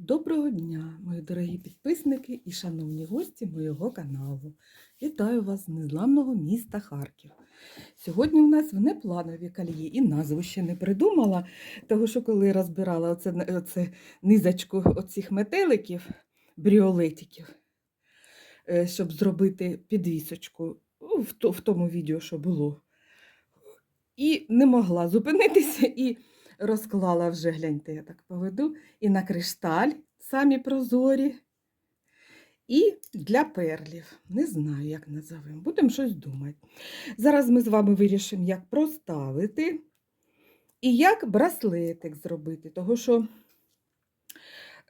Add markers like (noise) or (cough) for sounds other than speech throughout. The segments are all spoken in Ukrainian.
Доброго дня, мої дорогі підписники і шановні гості моєго каналу. Вітаю вас з незламного міста Харків. Сьогодні в нас внепланові кольє і назву ще не придумала, тому що коли розбирала оце, оце низочку оцих метеликів, бріолетиків, е, щоб зробити підвісочку ну, в, в тому відео, що було. І не могла зупинитися і розклала вже, гляньте, я так поведу, і на кришталь самі прозорі, і для перлів. Не знаю, як назовемо. Будемо щось думати. Зараз ми з вами вирішимо, як проставити і як браслетик зробити, того що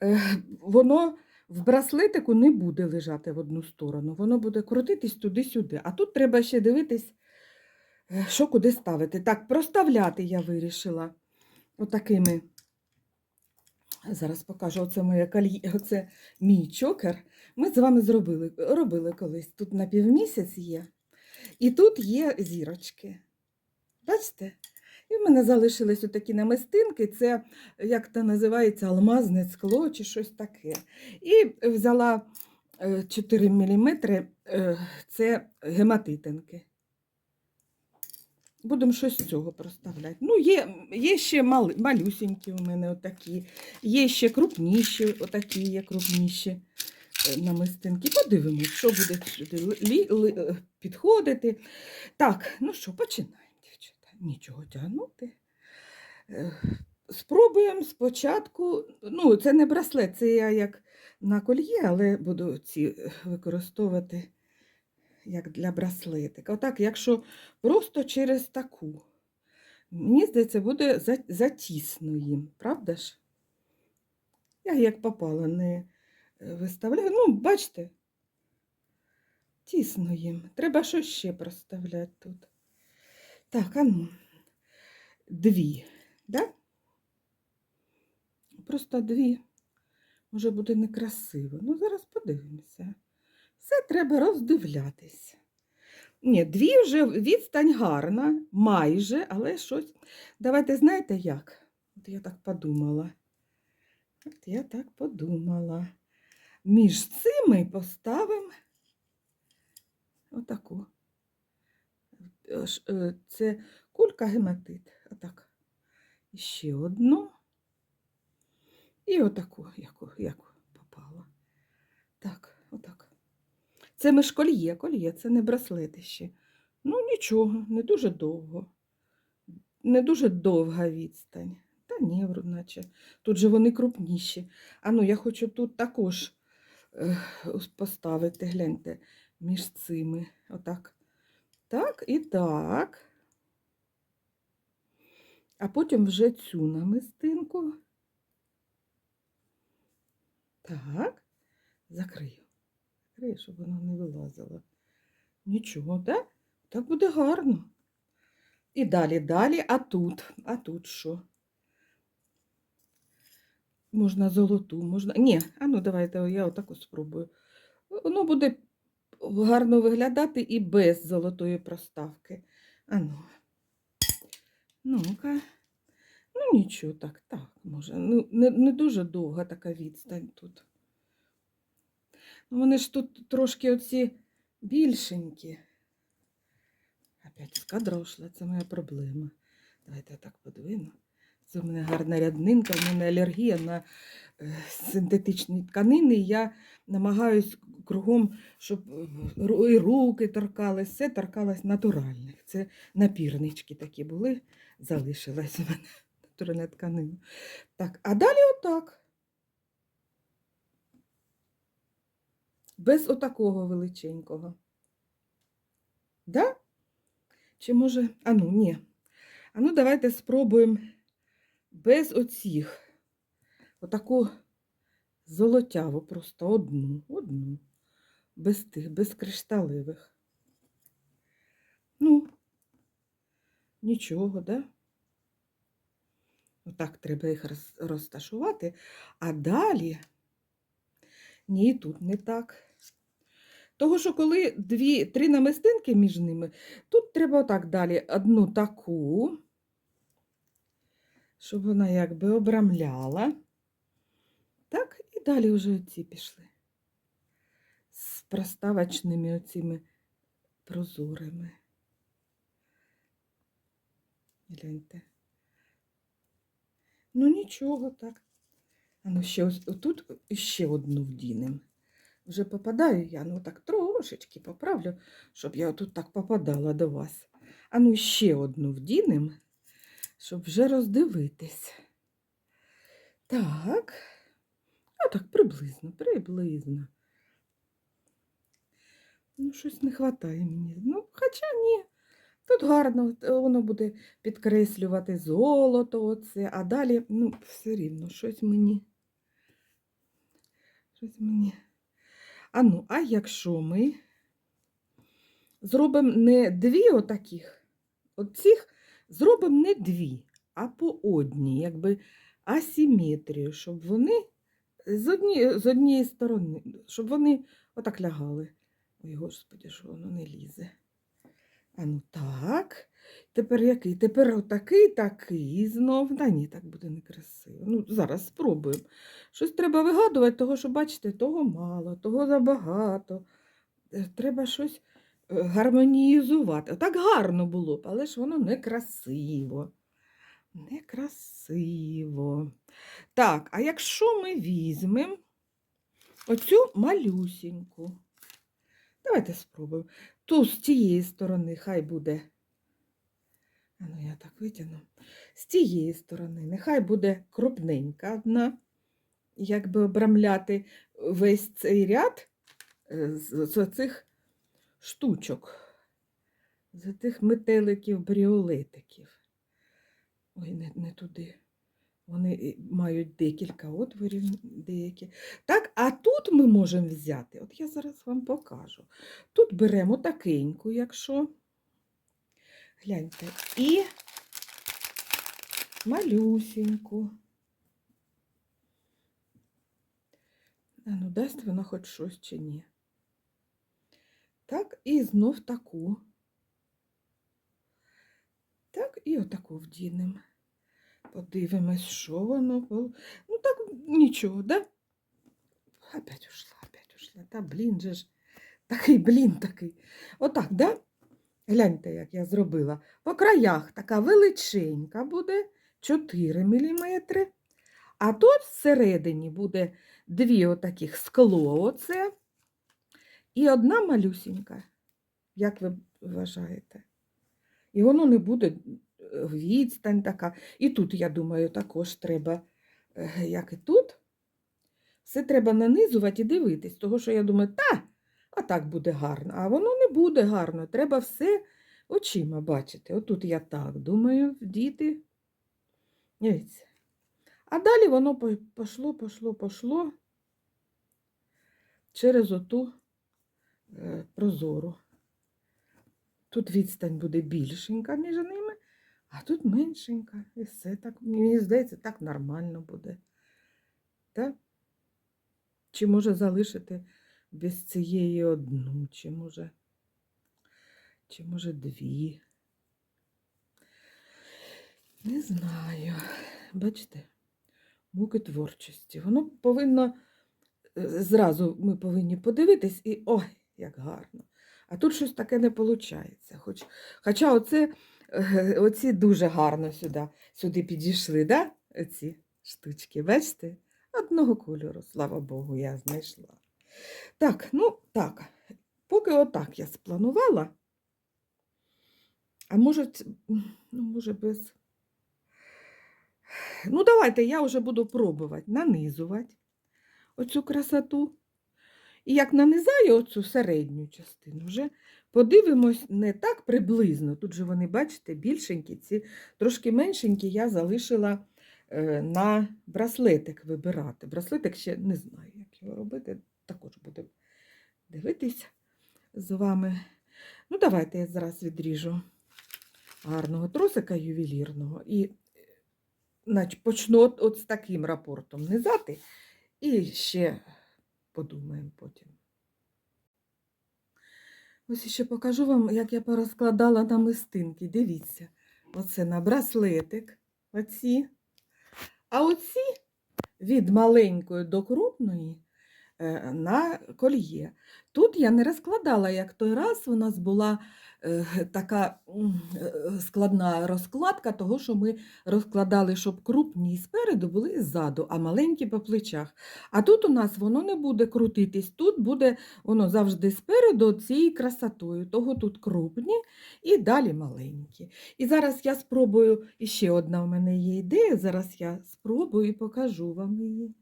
е, воно в браслетику не буде лежати в одну сторону, воно буде крутитись туди-сюди. А тут треба ще дивитись, е, що куди ставити. Так, проставляти я вирішила отакими. Зараз покажу, оце моє кольє, оце мій чокер. Ми з вами зробили, робили колись. Тут на півмісяць є. І тут є зірочки. Бачите? І в мене залишились отакі намистинки, це, як то називається, алмазне скло чи щось таке. І взяла е, 4 мм, це гематитинки. Будемо щось з цього проставляти. Ну, є, є ще мал, малюсенькі у мене отакі, є ще крупніші, отакі є крупніші е, намистинки. Подивимось, що буде лі, лі, е, підходити. Так, ну що, починаємо, дівчата. Нічого тягнути. Е, Спробуємо спочатку. Ну, це не браслет, це я як на кольє, але буду ці використовувати як для браслетика. Отак, якщо просто через таку. Мені здається, буде за- затісно їм, правда ж? Я як попала не е, виставляю. Ну, бачите, тісно їм. Треба щось ще проставляти тут. Так, а ну, дві, да? Просто дві. Може буде некрасиво. Ну, зараз подивимося. Все треба роздивлятися. Ні, дві вже відстань гарна, майже, але щось. Давайте знаєте як? От я так подумала. От я так подумала. Між цими поставимо отаку. Е, е, Це кулька гематит. Отак. Ще одну. І отаку, яку, яку попала. Так, отак. Це ми ж кольє, кольє, це не браслети ще. Ну, нічого, не дуже довго. Не дуже довга відстань. Та ні, наче. Тут же вони крупніші. А ну, я хочу тут також поставити, гляньте, між цими. Отак. Так і так. А потім вже цю намистинку. Так, закрию. Закрию, щоб воно не вилазило. Нічого, так? Так буде гарно. І далі, далі, а тут, а тут що? Можна золоту, можна. Ні, а ну давайте я отаку спробую. Воно буде гарно виглядати і без золотої проставки. А ну. Ну-ка. Ну, нічого, так, так, може. Ну, не, не дуже довга така відстань тут. Вони ж тут трошки оці більшенькі. Опять скадрошла, це моя проблема. Давайте я так подвину. Це в мене гарна ряднинка, в мене алергія на е, синтетичні тканини. Я намагаюсь кругом, щоб е, і руки торкались, все торкалось натуральних. Це напірнички такі були, залишилась у мене натуральна тканина. Так, а далі отак. Без отакого величенького. Да? Чи може. А ну, ні. А ну, давайте спробуємо без оцих. Отаку золотяву, просто одну, одну. Без тих, без кришталевих. Ну, нічого, да? Отак треба їх розташувати. А далі. Ні, тут не так. Того, що коли дві, три намистинки між ними, тут треба отак далі одну таку, щоб вона якби обрамляла. Так, і далі вже оці пішли. З проставочними оціми прозорими. Гляньте. Ну нічого так. А ну ще ось тут ще одну вдінем. Вже попадаю я, ну так трошечки поправлю, щоб я тут так попадала до вас. А ну ще одну вдінем, щоб вже роздивитись. Так. А так приблизно, приблизно. Ну, щось не вистачає мені. Ну, хоча ні. Тут гарно, е, воно буде підкреслювати золото, оце, а далі, ну, все рівно, щось мені. Щось мені. А ну, а якщо ми зробимо не дві отаких, оцих зробимо не дві, а по одній, якби асиметрію, щоб вони з, одні, з однієї сторони, щоб вони отак лягали. Ой, господи, що воно не лізе. А ну так. Тепер який? Тепер отакий, такий знов. Та ні, так буде некрасиво. Ну, зараз спробуємо. Щось треба вигадувати, того, що, бачите, того мало, того забагато. Е, Треба щось е, гармонізувати. Так гарно було б, але ж воно некрасиво. Некрасиво. Так, а якщо ми візьмемо оцю малюсіньку, давайте спробуємо. Ту з тієї сторони хай буде. Ну я так витягну. З тієї сторони, нехай буде крупненька одна, якби обрамляти весь цей ряд е, з, оцих штучок, з тих метеликів, бріолетиків. Ой, не, не туди. Вони мають декілька отворів деякі. Так, а тут ми можемо взяти, от я зараз вам покажу. Тут беремо такеньку, якщо. Гляньте, і малюсіньку. А ну, дасть вона хоч щось чи ні. Так, і знов таку. Так, і отаку вдінемо. Подивимось, що воно. пол- Ну так, нічого, да? Опять ушла, опять ушла. Та блін же ж. Такий блін такий. Отак, да? Гляньте, як я зробила. По краях така величенька буде 4 мм. А тут всередині буде дві отаких скло оце. І одна малюсінька. Як ви вважаєте? І воно не буде е, відстань така. І тут, я думаю, також треба, е, як і тут, все треба нанизувати і дивитись, того що я думаю, та, а так буде гарно. А воно не буде гарно. Треба все очима бачити. Отут я так думаю, діти. Дивіться. А далі воно пошло, пошло, пошло через оту е, прозору. Тут відстань буде більшенька між ними, а тут меншенька. І все так, мені здається, так нормально буде. Так? Чи може залишити без цієї одну, чи може, чи може дві. Не знаю. Бачите, муки творчості. Воно повинно е, зразу ми повинні подивитись і ой, як гарно. А тут щось таке не виходить. Хоч, хоча оце, е, оці дуже гарно сюди, сюди підійшли, да? оці штучки, бачите? Одного кольору, слава Богу, я знайшла. Так, ну так, поки отак я спланувала, а може, ну, може без. Ну, давайте я вже буду пробувати нанизувати оцю красоту. І як нанизаю оцю середню частину, вже подивимось не так приблизно. Тут же вони, бачите, більшенькі, ці трошки меншенькі я залишила е, на браслетик вибирати. Браслетик ще не знаю, як його робити. Також будемо дивитись з вами. Ну, давайте я зараз відріжу гарного тросика ювелірного і е, почну от, з таким рапортом низати і ще подумаємо потім. Ось ще покажу вам, як я порозкладала намистинки. Дивіться, оце на браслетик, оці. А оці від маленької до крупної на кольє. Тут я не розкладала, як той раз у нас була е, така е, складна розкладка, того, що ми розкладали, щоб крупні спереду були ззаду, а маленькі по плечах. А тут у нас воно не буде крутитись, тут буде воно завжди спереду цією красотою. Того тут крупні і далі маленькі. І зараз я спробую, і ще одна в мене є ідея, зараз я спробую і покажу вам її.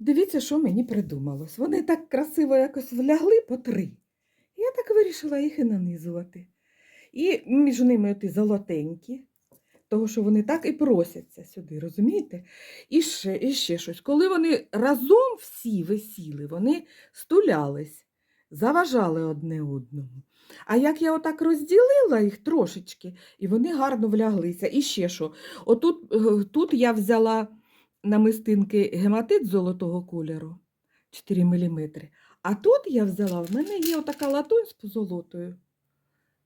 Дивіться, що мені придумалось. Вони так красиво якось влягли по три. Я так вирішила їх і нанизувати. І між ними оті золотенькі, того, що вони так і просяться сюди, розумієте? І ще, і ще щось. Коли вони разом всі висіли, вони стулялись, заважали одне одному. А як я отак розділила їх трошечки, і вони гарно вляглися. І ще що, отут е, тут я взяла намистинки гематит золотого кольору 4 мм. А тут я взяла, в мене є отака латунь з позолотою.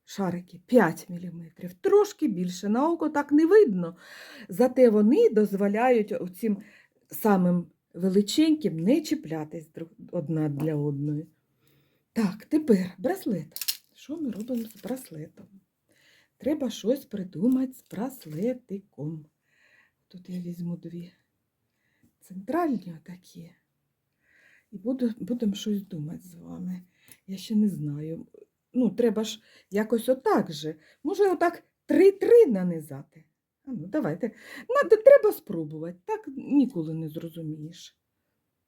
Шарики 5 мм, трошки більше. На око так не видно. Зате вони дозволяють цим самим величеньким не чіплятись одна для одної. Так, тепер браслет. Що ми робимо з браслетом? Треба щось придумати з браслетиком. Тут я візьму дві центральні такі. І буду, будемо щось думати з вами. Я ще не знаю. Ну, треба ж якось отак же. Може, отак три-три нанизати. А ну, давайте. Надо, треба спробувати. Так ніколи не зрозумієш.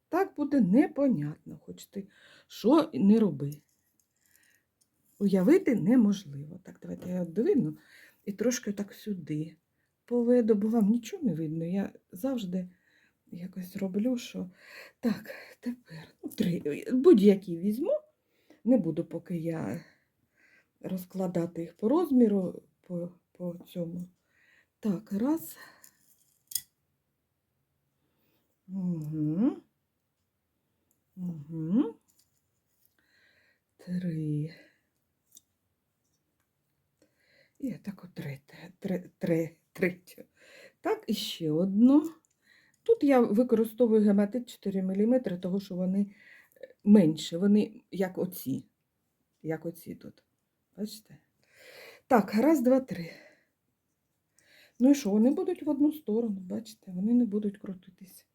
Так буде непонятно, хоч ти що не роби. Уявити неможливо. Так, давайте я одвину і трошки так сюди поведу, бо вам нічого не видно. Я завжди якось роблю, що. Так, тепер ну, три. Будь-які візьму. Не буду, поки я розкладати їх по розміру, по, по цьому. Так, раз. Угу. Угу. Три. І так от третє, тре, тре, третю. Так, і ще одну. Тут я використовую гематит 4 мм, тому що вони е, менші, вони як оці. Як оці тут. Бачите? Так, раз, два, три. Ну і що, вони будуть в одну сторону, бачите, вони не будуть крутитись.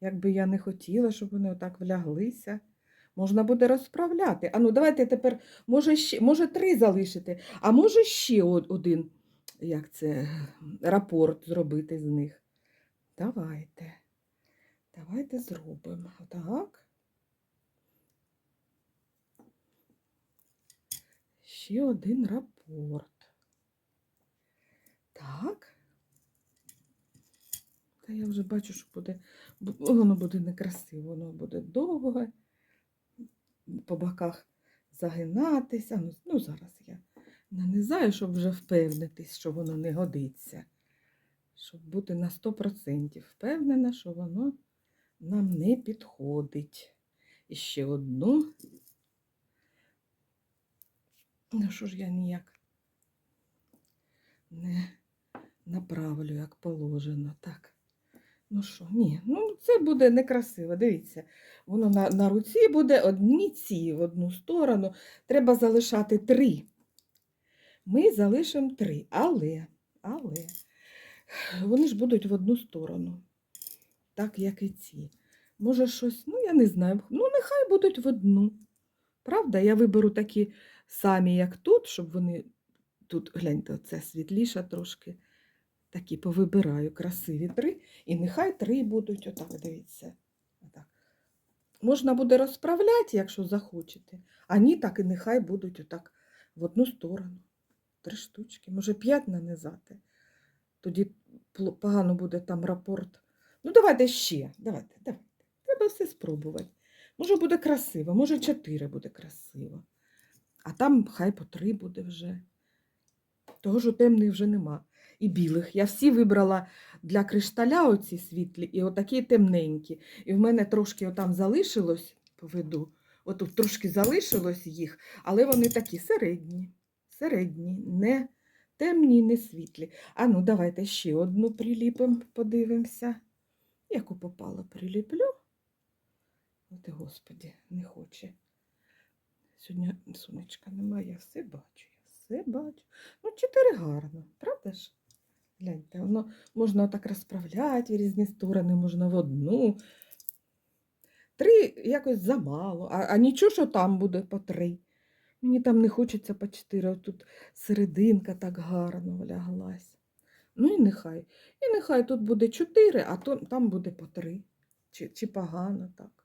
Якби я не хотіла, щоб вони отак вляглися. Можна буде розправляти. А ну, давайте тепер, може, ще, може три залишити, а може ще один, як це, рапорт зробити з них. Давайте. Давайте зробимо. Так. Ще один рапорт. Так. Та я вже бачу, що буде, воно буде некрасиво, воно буде довге, по боках загинатися. Ну, ну зараз я нанизаю, щоб вже впевнитись, що воно не годиться. Щоб бути на 100% впевнена, що воно нам не підходить. І ще одну. Ну що ж я ніяк не направлю, як положено. Так. Ну що, ні, ну це буде некрасиво. Дивіться, воно на, на руці буде одні ці в одну сторону. Треба залишати три. Ми залишимо три, але, але вони ж будуть в одну сторону, так як і ці. Може, щось, ну я не знаю. Ну, нехай будуть в одну. Правда, я виберу такі самі, як тут, щоб вони тут, гляньте, це світліше трошки. Такі повибираю красиві три. І нехай три будуть, отак, дивіться. Отак. Можна буде розправляти, якщо захочете. А ні, так і нехай будуть отак в одну сторону. Три штучки, може п'ять нанизати. Тоді погано буде там рапорт. Ну, давайте ще. Давайте, давайте. Треба все спробувати. Може буде красиво, може чотири буде красиво. А там хай по три буде вже. Того ж темних вже нема. І білих. Я всі вибрала для кришталя оці світлі і отакі темненькі. І в мене трошки отам залишилось, поведу, отут трошки залишилось їх, але вони такі середні. Середні, не темні, не світлі. А ну, давайте ще одну приліпимо, подивимося. Яку попало, приліплю. От господі, не хоче. Сьогодні сонечка немає, я все бачу, я все бачу. Ну, чотири гарно, правда ж? Гляньте, воно можна так розправляти в різні сторони, можна в одну. Три якось замало, а, а нічого, що там буде по три. Мені там не хочеться по чотири, а тут серединка так гарно вляглась. Ну і нехай. І нехай тут буде чотири, а то, там буде по три. Чи, чи погано так.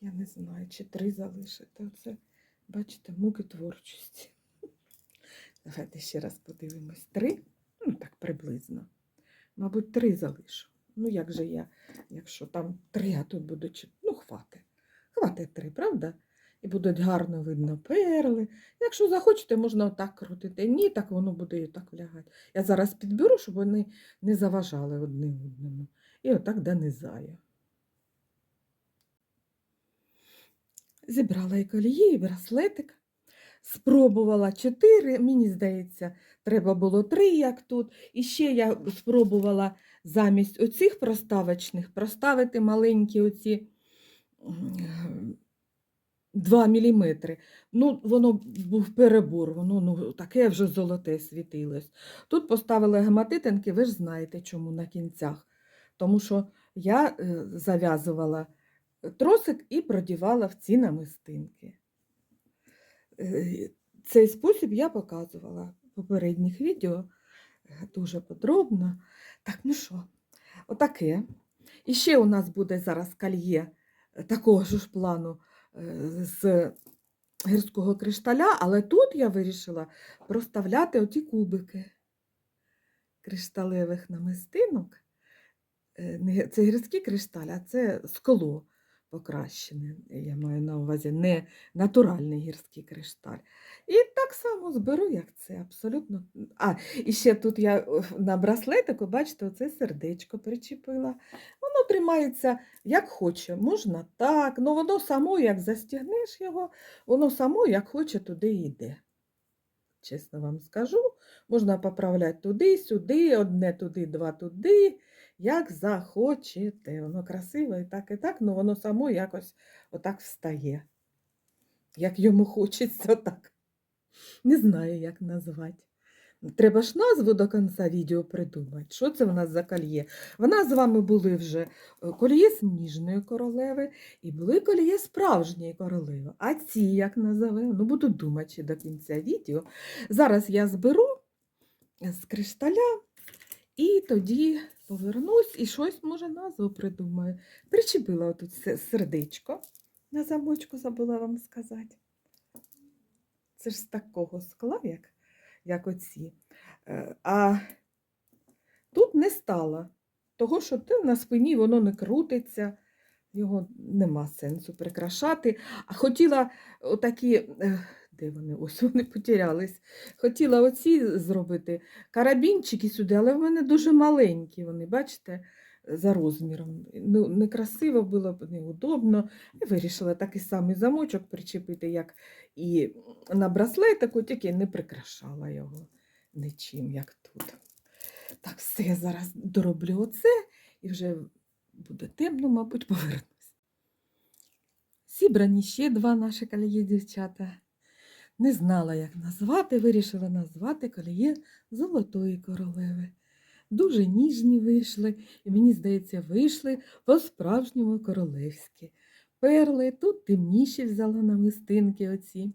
Я не знаю, чи три залишити. Оце, бачите, муки творчості. (laughs) Давайте ще раз подивимось. Три? Ну, так приблизно. Мабуть, три залишу. Ну, як же я, якщо там три, а тут будуть чотири. Ну, хватить. Хватить три, правда? І будуть гарно видно перли. Якщо захочете, можна отак крутити. Ні, так воно буде і так влягати. Я зараз підберу, щоб вони не заважали одне одному. І отак донизаю. Зібрала і колії, і браслетик. Спробувала чотири, мені здається, треба було три, як тут. І ще я спробувала замість оцих проставочних проставити маленькі оці 2 мм. Ну, воно був перебор, воно ну, таке вже золоте світилось. Тут поставили гематитинки, ви ж знаєте, чому на кінцях. Тому що я е, зав'язувала тросик і продівала в ці намистинки. Е, Цей спосіб я показувала в попередніх відео е, дуже подробно. Так, ну що, отаке. І ще у нас буде зараз кольє е, такого ж плану е, з гірського кришталя, але тут я вирішила проставляти оті кубики кришталевих намистинок. Е, Це гірський кришталь, а це скло покращене. Я маю на увазі не натуральний гірський кришталь. І так само зберу, як це, абсолютно. А, і ще тут я е, на браслетику, бачите, оце сердечко причепила. Воно тримається як хоче. Можна так, але воно само, як застігнеш його, воно само, як хоче, туди йде. Чесно вам скажу, можна поправляти туди, сюди, одне туди, два туди, як захочете. Воно красиво і так, і так, але воно само якось отак встає. Як йому хочеться (laughs) так. Не знаю, як назвати. Треба ж назву до кінця відео придумати. Що це в нас за кольє? В нас з вами були вже е, кольє сніжної королеви і були кольє справжньої королеви. А ці як називаємо? Ну, буду думати до кінця відео. Зараз я зберу з кришталя і тоді повернусь і щось, може, назву придумаю. Причепила отут сердечко на замочку, забула вам сказати. Це ж з такого скла, як, як оці. Е, А тут не стало. Того, що ти на спині воно не крутиться, його нема сенсу прикрашати. А хотіла отакі, е, де вони? Ось вони потерялись. Хотіла оці зробити карабінчики сюди, але в мене дуже маленькі вони, бачите, за розміром. Ну, некрасиво було б неудобно. І вирішила такий самий замочок причепити, як і на браслетику, тільки не прикрашала його нічим, як тут. Так, все, я зараз дороблю оце і вже буде темно, мабуть, повернусь. Зібрані ще два наші колії дівчата. Не знала, як назвати, вирішила назвати коліє Золотої королеви. Дуже ніжні вийшли, і мені здається, вийшли по-справжньому королевськи. Перли, тут темніші взяла намистинки оці.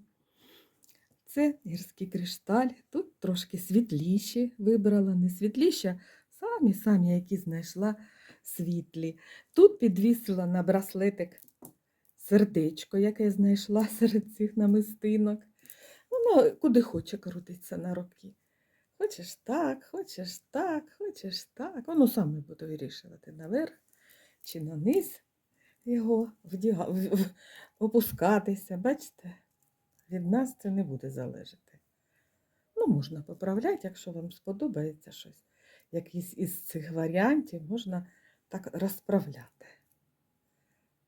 Це гірський кришталь, тут трошки світліші вибрала, не світліші, самі самі, які знайшла світлі. Тут підвісила на браслетик сердечко, яке знайшла (laughs) серед цих намистинок. Воно куди хоче крутиться на руки. Хочеш так, хочеш так, хочеш так. Воно саме буде вирішувати наверх чи на низ його вдяга... в- в- опускатися. Бачите? Від нас це не буде залежати. Ну, можна поправляти, якщо вам сподобається щось. Якийсь із цих варіантів можна так розправляти.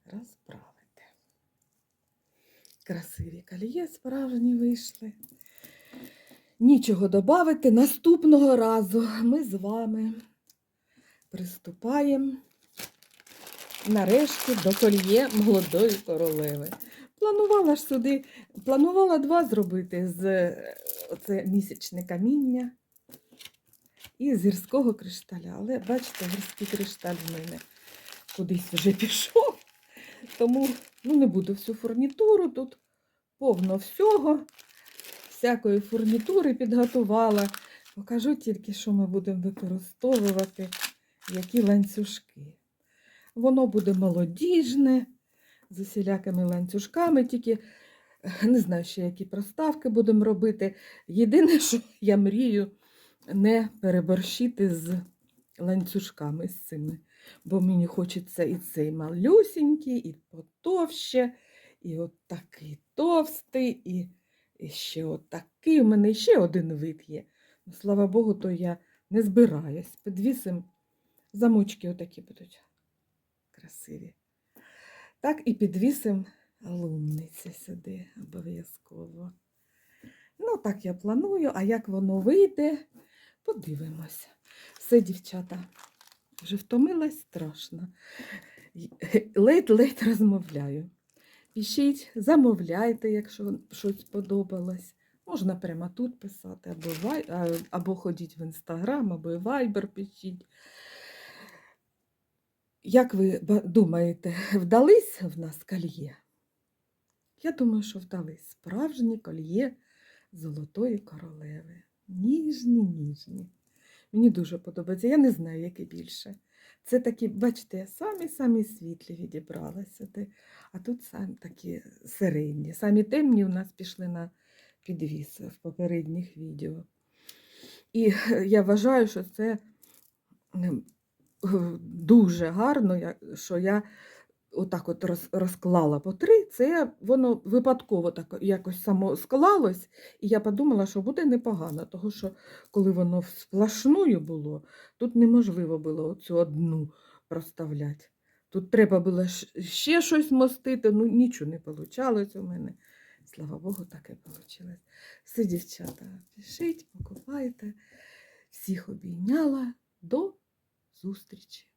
Розправити. Красиві кольє справжні вийшли. Нічого додати. Наступного разу ми з вами приступаємо нарешті до кольє молодої королеви. Планувала ж сюди, планувала два зробити з е, оце місячне каміння і з гірського кришталя. Але бачите, гірський кришталь в мене кудись вже пішов. Тому ну, не буду всю фурнітуру тут повно всього. Всякої фурнітури підготувала. Покажу тільки, що ми будемо використовувати, які ланцюжки. Воно буде молодіжне, з усілякими ланцюжками, тільки не знаю ще, які проставки будемо робити. Єдине, що я мрію не переборщити з ланцюжками з цими. Бо мені хочеться і цей малюсінький, і потовще, і от такий товстий, і, і ще от такий. У мене ще один вид є. Ну, слава Богу, то я не збираюсь. Підвісим замочки отакі будуть красиві. Так і підвісим лунниці сюди обов'язково. Ну, так я планую, а як воно вийде, подивимося. Все, дівчата, вже втомилась страшно. Ледь-ледь розмовляю. Пишіть, замовляйте, якщо щось сподобалось. Можна прямо тут писати, або, або ходіть в інстаграм, або вайбер пишіть. Як ви думаєте, вдались в нас кольє? Я думаю, що вдались справжні кольє золотої королеви. Ніжні, ніжні. Мені дуже подобається. Я не знаю, яке більше. Це такі, бачите, самі-самі світлі відібрала сюди, а тут самі такі середні. Самі темні у нас пішли на підвіс в попередніх відео. І (laughs) я вважаю, що це ем, дуже гарно, що я отак от роз- розклала по три. Це воно випадково так якось само склалось, і я подумала, що буде непогано, тому що коли воно сплошною було, тут неможливо було цю одну проставляти. Тут треба було ще щось мостити, ну нічого не вийшло у мене. Слава Богу, так і вийшло. Все, дівчата, пишіть, покупайте. Всіх обійняла. До зустрічі.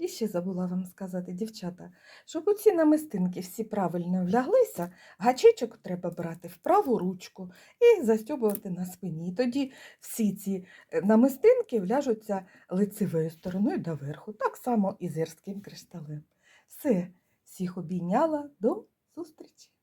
І ще забула вам сказати, дівчата, щоб оці намистинки всі правильно вляглися, гачечок треба брати в праву ручку і застьобувати на спині. І тоді всі ці е, намистинки вляжуться лицевою стороною доверху, так само і з гірським кришталем. Все, всіх обійняла, до зустрічі!